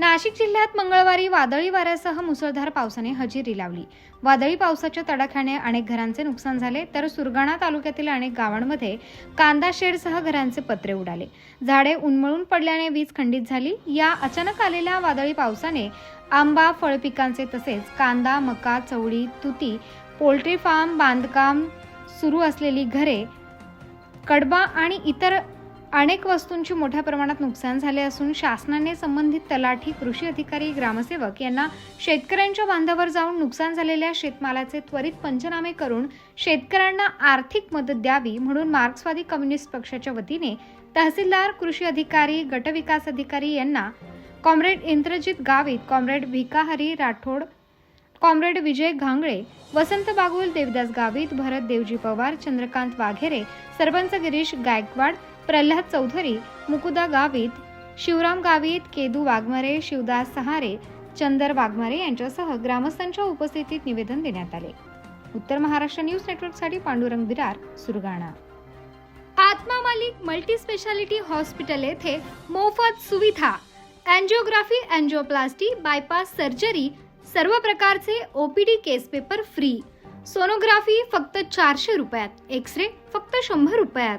नाशिक जिल्ह्यात मंगळवारी वादळी वाऱ्यासह मुसळधार पावसाने हजेरी लावली. वादळी पावसाच्या तडाख्याने अनेक घरांचे नुकसान झाले तर सुरगाणा तालुक्यातील अनेक गावांमध्ये कांदा शेडसह घरांचे पत्रे उडाले. झाडे उन्मळून पडल्याने वीज खंडित झाली. या अचानक आलेल्या वादळी पावसाने आंबा फळपिकांचे तसेच कांदा मका चवळी तुती पोल्ट्री फार्म बांधकाम सुरू असलेली घरे कडबा आणि इतर अनेक वस्तूंची मोठ्या प्रमाणात नुकसान झाले असून शासनाने संबंधित तलाठी कृषी अधिकारी ग्रामसेवक यांना शेतकऱ्यांच्या बांधावर जाऊन नुकसान झालेल्या शेतमालाचे त्वरित पंचनामे करून शेतकऱ्यांना आर्थिक मदत द्यावी म्हणून मार्क्सवादी कम्युनिस्ट पक्षाच्या वतीने तहसीलदार कृषी अधिकारी गटविकास अधिकारी यांना comrade Indrajit Gavit comrade Bhikahari Rathod comrade Vijay Ghangale Vasant Bagul Devdas Gavit Bharat Devji Pawar Chandrakant Waghere sarpanch Girish Gaikwad Pralhad Chaudhari Mukuda Gavit Shivram Gavit Kedu Waghmare Shivdas Sahare Chandar Waghmare यांच्यासह ग्रामस्थांच्या उपस्थितीत निवेदन देण्यात आले. उत्तर Maharashtra news नेटवर्कसाठी पांडुरंग बिरार सुरगाणा. आत्मा मालिक मल्टी स्पेशालिटी हॉस्पिटल येथे मोफत सुविधा अँजिओग्राफी अँजिओप्लास्टी बायपास सर्जरी सर्व प्रकारचे OPD case paper free sonography फक्त चारशे रुपयात एक्स रे फक्त शंभर रुपयात.